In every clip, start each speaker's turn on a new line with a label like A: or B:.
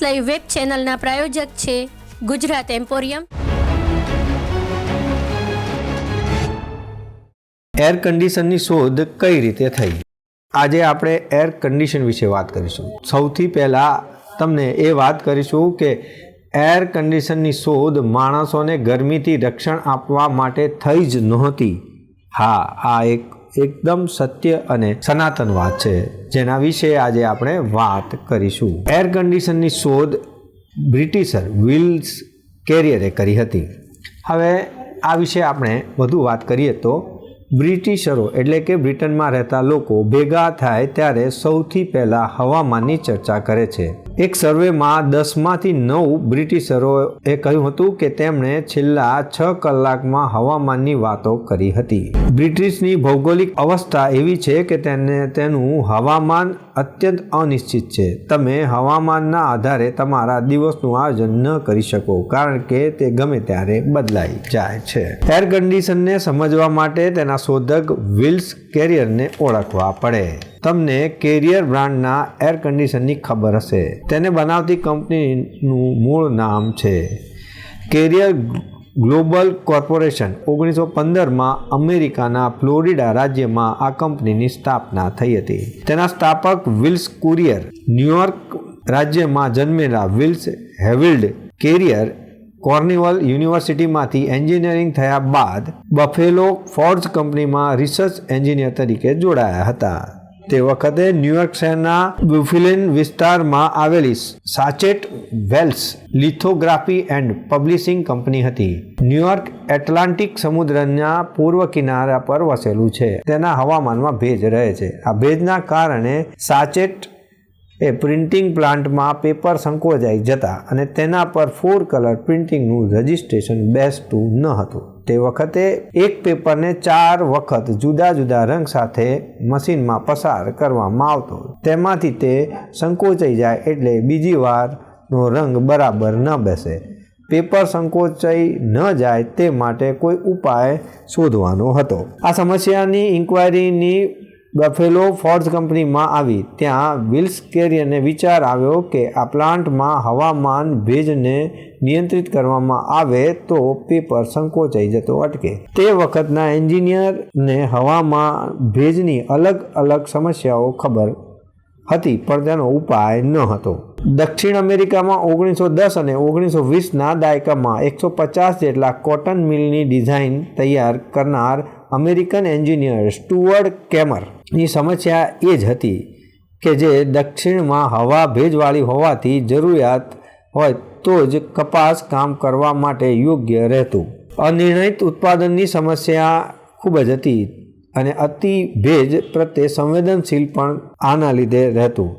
A: News live web ચેનલના પ્રાયોજક છે Gujarat emporium.
B: Air કન્ડિશનની શોધ કઈ રીતે થઈ? આજે આપણે એર કન્ડિશન વિશે વાત કરીશું. સૌથી પહેલાં તમને એ વાત કરીશું કે એર કન્ડિશનની શોધ માણસોને ગરમીથી રક્ષણ આપવા માટે થઈ જ નહોતી. હા, આ એક એકદમ સત્ય અને સનાતન વાત છે. જેના વિશે આજે આપણે વાત કરીશું. એર કન્ડિશનની શોધ બ્રિટિશર વિલ્સ કેરિયરે કરી હતી. હવે આ વિશે આપણે વધુ વાત કરીએ તો બ્રિટિશરો એટલે કે બ્રિટનમાં રહેતા લોકો ભેગા થાય ત્યારે સૌથી પહેલાં હવામાનની ચર્ચા કરે છે. એક સર્વેમાં દસમાંથી નવ બ્રિટિશરોએ કહ્યું હતું કે તેમણે છેલ્લા છ કલાકમાં હવામાનની વાતો કરી હતી. બ્રિટિશની ભૌગોલિક અવસ્થા એવી છે કે તેને તેનું હવામાન અત્યંત અનિશ્ચિત છે. તમે હવામાનના આધારે તમારા દિવસનું આયોજન ન કરી શકો, કારણ કે તે ગમે ત્યારે બદલાઈ જાય છે. એર કન્ડિશનને સમજવા માટે તેના શોધક વિલ્સ કેરિયરને ઓળખવા પડે. તમને કેરિયર બ્રાન્ડના એર કન્ડિશનની ખબર હશે. તેને બનાવતી કંપનીનું મૂળ નામ છે. કેરિયર ગ્લોબલ કોર્પોરેશન ઓગણીસો પંદરમાં અમેરિકાના ફ્લોરિડા રાજ્યમાં આ કંપનીની સ્થાપના થઈ હતી. તેના સ્થાપક વિલ્સ કુરિયર ન્યુયોર્ક રાજ્યમાં જન્મેલા વિલ્સ હેવિલ્ડ કેરિયર કોર્નિવલ યુનિવર્સિટીમાંથી એન્જિનિયરિંગ થયા બાદ બફેલો ફોર્જ કંપનીમાં રિસર્ચ એન્જિનિયર તરીકે જોડાયા હતા. તે વખતે ન્યુયોર્ક શહેરના બુફિલિન વિસ્તારમાં આવેલી Sackett Wilhelms lithography and publishing company હતી. ન્યુયોર્ક એટલાન્ટિક સમુદ્રના પૂર્વ કિનારા પર વસેલું છે. તેના હવામાનમાં ભેજ રહે છે. આ ભેજના કારણે સાચેટ એ પ્રિન્ટિંગ પ્લાન્ટમાં પેપર સંકોચાઈ જતા અને તેના પર ફોર કલર પ્રિન્ટિંગનું રજિસ્ટ્રેશન બેસતું ન હતું. તે વખતે એક પેપરને ચાર વખત જુદા જુદા રંગ સાથે મશીનમાં પસાર કરવામાં આવતો. તેમાંથી તે સંકોચાઈ જાય એટલે બીજી વારનો રંગ બરાબર ન બેસે. પેપર સંકોચાઈ ન જાય તે માટે કોઈ ઉપાય શોધવાનો હતો. આ સમસ્યાની ઇન્ક્વાયરીની બફેલો ફોર્જ કંપનીમાં આવી. ત્યાં વિલ્સ કેરિયરને વિચાર આવ્યો કે આ પ્લાન્ટમાં હવામાન ભેજને નિયંત્રિત કરવામાં આવે તો પેપર સંકોચાઈ જતો અટકે. તે વખતના એન્જિનિયરને હવામાં ભેજની અલગ અલગ સમસ્યાઓ ખબર હતી, પણ તેનો ઉપાય ન હતો. દક્ષિણ અમેરિકામાં ઓગણીસો દસ અને ઓગણીસો વીસના દાયકામાં એકસો પચાસ જેટલા કોટન મિલની ડિઝાઇન તૈયાર કરનાર અમેરિકન એન્જિનિયર સ્ટુઅર્ડ કેમરની સમસ્યા એ જ હતી કે જે દક્ષિણમાં હવા ભેજવાળી હોવાથી જરૂરિયાત હોય તો જ કપાસ કામ કરવા માટે યોગ્ય રહેતું. અનિર્ણિત ઉત્પાદનની સમસ્યા ખૂબ જ હતી અને અતિ ભેજ પ્રત્યે સંવેદનશીલ પણ આના લીધે રહેતું.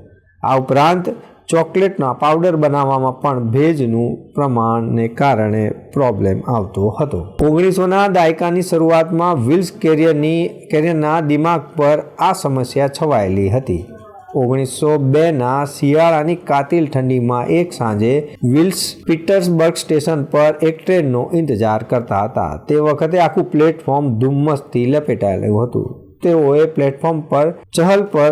B: આ ઉપરાંત ચોકલેટના પાવડર બનાવવામાં પણ ભેજનું પ્રમાણને કારણે પ્રોબ્લેમ આવતો હતો. ઓગણીસોના દાયકાની શરૂઆતમાં વિલ્સ કેરિયરની, કેરિયરના દિમાગ પર આ સમસ્યા છવાયેલી હતી. ઓગણીસો બેના શિયાળાની કાતિલ ઠંડીમાં એક સાંજે વિલ્સ પીટર્સબર્ગ સ્ટેશન પર એક ટ્રેનનો ઇંતજાર કરતા હતા. તે વખતે આખું પ્લેટફોર્મ ધુમ્મસથી લપેટાયેલું હતું. તેઓએ પ્લેટફોર્મ પર ચહલ પર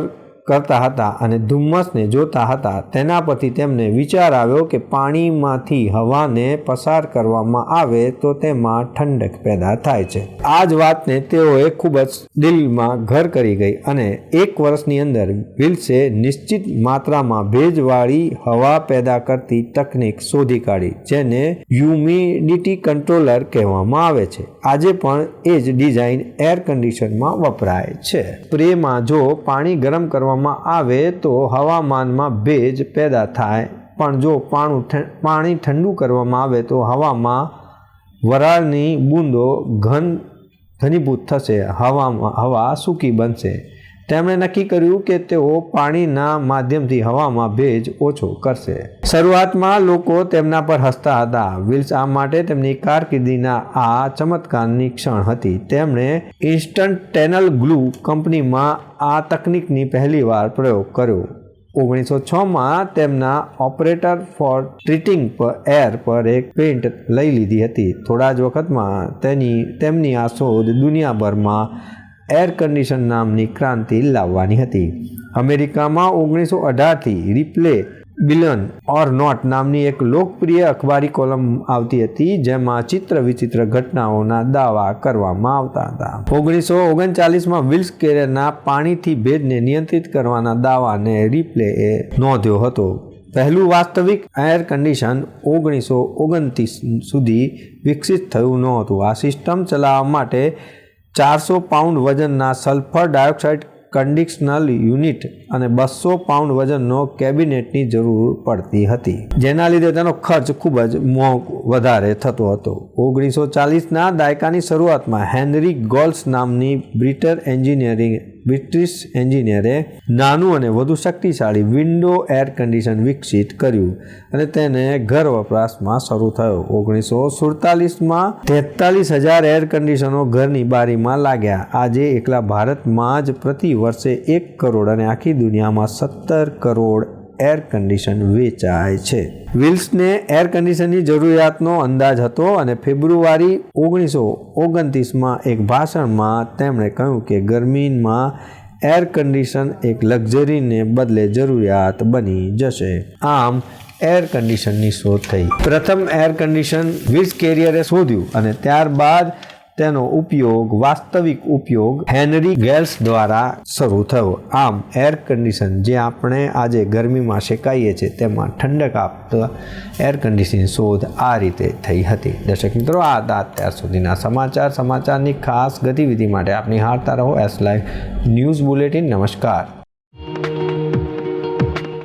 B: કરતા હતા અને ધુમ્મસને જોતા હતા. તેના પરથી તેમને વિચાર આવ્યો કે પાણીમાંથી હવાને પસાર કરવામાં આવે તો તેમાં ઠંડક પેદા થાય છે. આ જ વાતને તેઓએ ખૂબ જ દિલમાં ઘર કરી ગઈ અને એક વર્ષની અંદર વિલ્સે નિશ્ચિત માત્રામાં ભેજવાળી હવા પેદા કરતી તકનીક શોધી કાઢી, જેને હ્યુમિડિટી કંટ્રોલર કહેવામાં આવે છે. આજે પણ એ જ ડિઝાઇન એર કન્ડિશનમાં વપરાય છે. સ્પ્રેમાં જો પાણી ગરમ કરવામાં આવે તો હવામાનમાં ભેજ પેદા થાય. પણ જો પાણું પાણી ઠંડુ કરવામાં આવે તો હવામાં વરાળની બૂંદો ઘન, ઘનીભૂત થશે. હવામાં, હવા સૂકી બનશે. તેમણે નક્કી કર્યું કે તેઓ પાણીના માધ્યમથી હવામાં ભેજ ઓછો કરશે. શરૂઆતમાં લોકો તેમના પર હસતા હતા. વિલ્સ આ માટે તેમની કારકિર્દીના આ ચમત્કારની ક્ષણ હતી. તેમણે ઇન્સ્ટન્ટ ટેનલ ગ્લુ કંપનીમાં આ તકનિકની પહેલીવાર પ્રયોગ કર્યો. ઓગણીસો છમાં તેમના ઓપરેટર ફોર ટ્રીટિંગ પર એર પર એક પેન્ટ લઈ લીધી હતી. થોડા જ વખતમાં તેની, તેમની આ શોધ દુનિયાભરમાં એર કન્ડિશન નામની ક્રાંતિ લાવવાની હતી. અમેરિકામાં ઓગણીસો અઢારથી રિપ્લે બિલન ઓર નોટ નામની એક લોકપ્રિય અખબારી કોલમ આવતી હતી, જેમાં ચિત્ર વિચિત્ર ઘટનાઓના દાવા કરવામાં આવતા હતા. ઓગણીસો ઓગણચાલીસમાં વિલ્સ કેરેના પાણીથી ભેજને નિયંત્રિત કરવાના દાવાને રિપ્લે એ નોંધ્યો હતો. પહેલું વાસ્તવિક એર કન્ડિશન ઓગણીસો ઓગણત્રીસ સુધી વિકસિત થયું નહોતું. આ સિસ્ટમ ચલાવવા માટે ચારસો પાઉન્ડ વજનના સલ્ફર ડાયોક્સાઇડ કન્ડિશનલ યુનિટ અને બસો પાઉન્ડ વજનનો કેબિનેટની જરૂર પડતી હતી, જેના લીધે તેનો ખર્ચ ખૂબ જ મોંઘ વધારે થતો હતો. ઓગણીસો ચાલીસના દાયકાની શરૂઆતમાં હેનરી ગોલ્સ નામની બ્રિટર એન્જિનિયરિંગ બ્રિટિશ એન્જિનિયરે નાનું અને વધુ શક્તિશાળી વિન્ડો એર કન્ડિશન વિકસિત કર્યું અને તેને ઘર વપરાશમાં શરૂ થયો. ઓગણીસો સુડતાલીસમાં તેતાલીસ હજાર એર કન્ડિશનો ઘરની બારીમાં લાગ્યા. આજે એકલા ભારતમાં જ પ્રતિ વર્ષે એક કરોડ અને આખી દુનિયામાં સત્તર કરોડ એર કન્ડિશન વેચાય છે. વિલ્સને એર કન્ડિશનની જરૂરિયાતનો અંદાજ હતો અને ફેબ્રુઆરી ઓગણીસો ઓગણત્રીસમાં એક ભાષણમાં તેમણે કહ્યું કે ગરમીમાં એર કન્ડિશન એક લક્ઝરીને બદલે જરૂરિયાત બની જશે. આમ એર કન્ડિશનની શોધ થઈ. પ્રથમ એર કન્ડિશન વિલ્સ કેરિયરે શોધ્યું અને ત્યારબાદ તેનો ઉપયોગ વાસ્તવિક ઉપયોગ હેનરી ગેલ્સ દ્વારા શરૂ થયો. આમ એર કન્ડિશન જે આપણે આજે ગરમીમાં શેકાઈએ છીએ તેમાં ઠંડક આપતા એર કન્ડિશન શોધ આ રીતે થઈ હતી. દર્શક મિત્રો, આ હતા અત્યાર સુધીના સમાચાર. સમાચારની ખાસ ગતિવિધિ માટે આપની હારતા રહો. એસ લાઈવ ન્યૂઝ બુલેટિન નમસ્કાર.